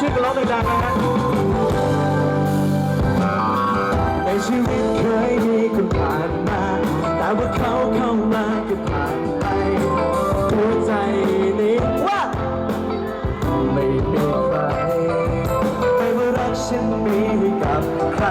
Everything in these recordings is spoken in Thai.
ช่วยกันร้องดังๆนะฮะในชีวิตเคยมีคนผ่านมา แต่ว่าเขาเข้ามาก็ผ่านไปหัวใจนี้ว่าไม่มีใครไม่ว่ารักฉันมีให้กับใคร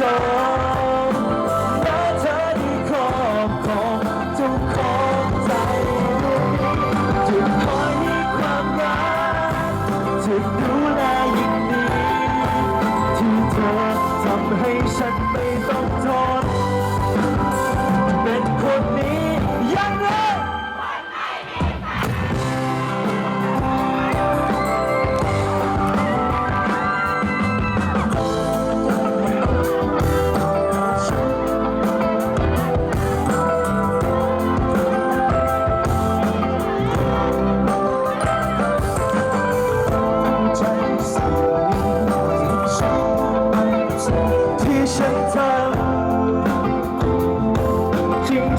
จมและเธอที่ครอบครองทุกของใจจึงคอยมีความรักจึงดูแลยิ่งดีที่เธอทำให้ฉันไม่ต้องทนเป็นคนนี้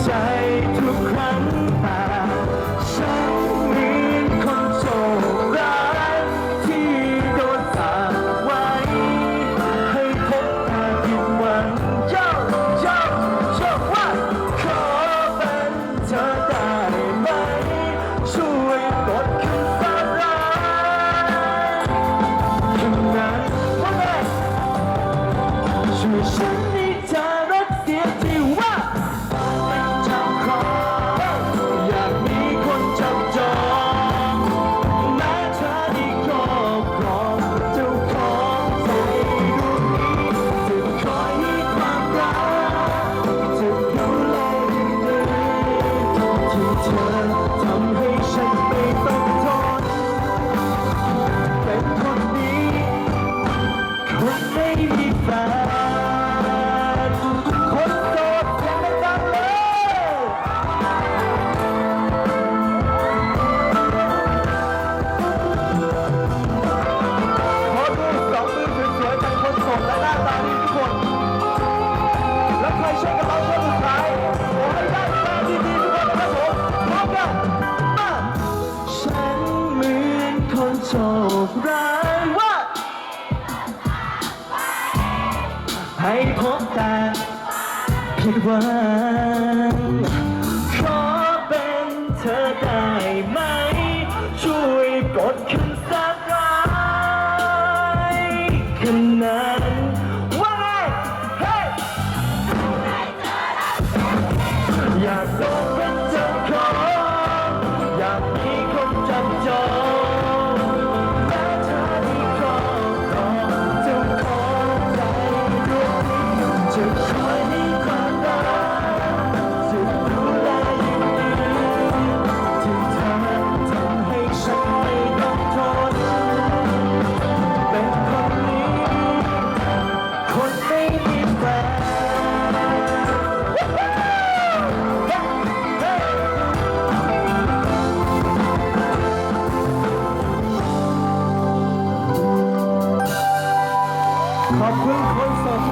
ใจ โชคร้ายว่าให้พบแต่ผิดหวังขอเป็นเธอได้ไหม ช่วยปลดขึ้นสักรายขนนั้นว่าไงเฮ้ยอยากโดนเป็น